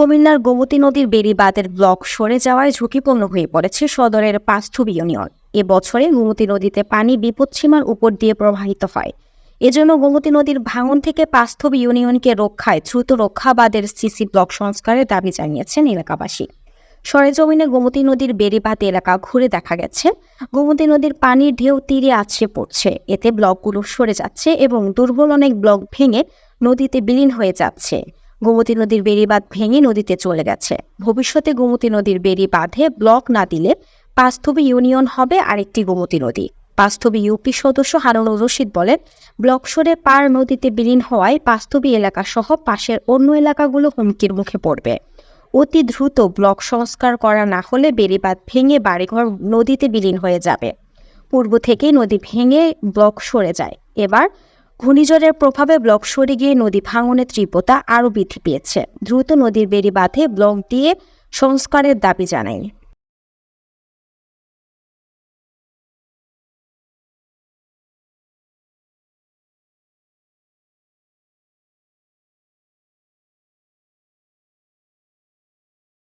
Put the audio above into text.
কুমিল্লার গোমতী নদীর বেড়িবাঁধের ব্লক সরে যাওয়ায় ঝুঁকিপূর্ণ হয়ে পড়েছে সদরের পাঁচথুব ইউনিয়ন। এ বছরে গোমতী নদীতে পানি বিপদসীমার উপর দিয়ে প্রবাহিত হয়। এজন্য গোমতী নদীর ভাঙন থেকে পাঁচথুব ইউনিয়নকে রক্ষায় দ্রুত রক্ষাবাদের সিসি ব্লক সংস্কারের দাবি জানিয়েছেন এলাকাবাসী। সরেজমিনে গোমতী নদীর বেড়িবাঁধ এলাকা ঘুরে দেখা গেছে। গোমতী নদীর পানির ঢেউ তীরে আছড়ে পড়ছে। এতে ব্লকগুলো সরে যাচ্ছে এবং দুর্বল অনেক ব্লক ভেঙে নদীতে বিলীন হয়ে যাচ্ছে। গোমতী নদীর বেড়িবাঁধ ভেঙে নদীতে চলে গেছে। ভবিষ্যতে গোমতী নদীর বেড়ি বাঁধে ব্লক না দিলে পাঁচথবি ইউনিয়ন হবে আরেকটি গোমতী নদী। পাঁচথবি ইউপি সদস্য হারুনুর রশিদ বলেন, ব্লক সরে পার নদীতে বিলীন হওয়ায় পাঁচথবি এলাকা সহ পাশের অন্য এলাকাগুলো হুমকির মুখে পড়বে। অতি দ্রুত ব্লক সংস্কার করা না হলে বেড়িবাঁধ ভেঙে বাড়িঘর নদীতে বিলীন হয়ে যাবে। পূর্ব থেকেই নদী ভেঙে ব্লক সরে যায়। এবার ঘূর্ণিঝড়ের প্রভাবে ব্লক সরে গিয়ে নদী ভাঙনের তীব্রতা আরও বৃদ্ধি পেয়েছে। দ্রুত নদীর বেড়ি বাঁধে ব্লক দিয়ে সংস্কারের দাবি জানায়।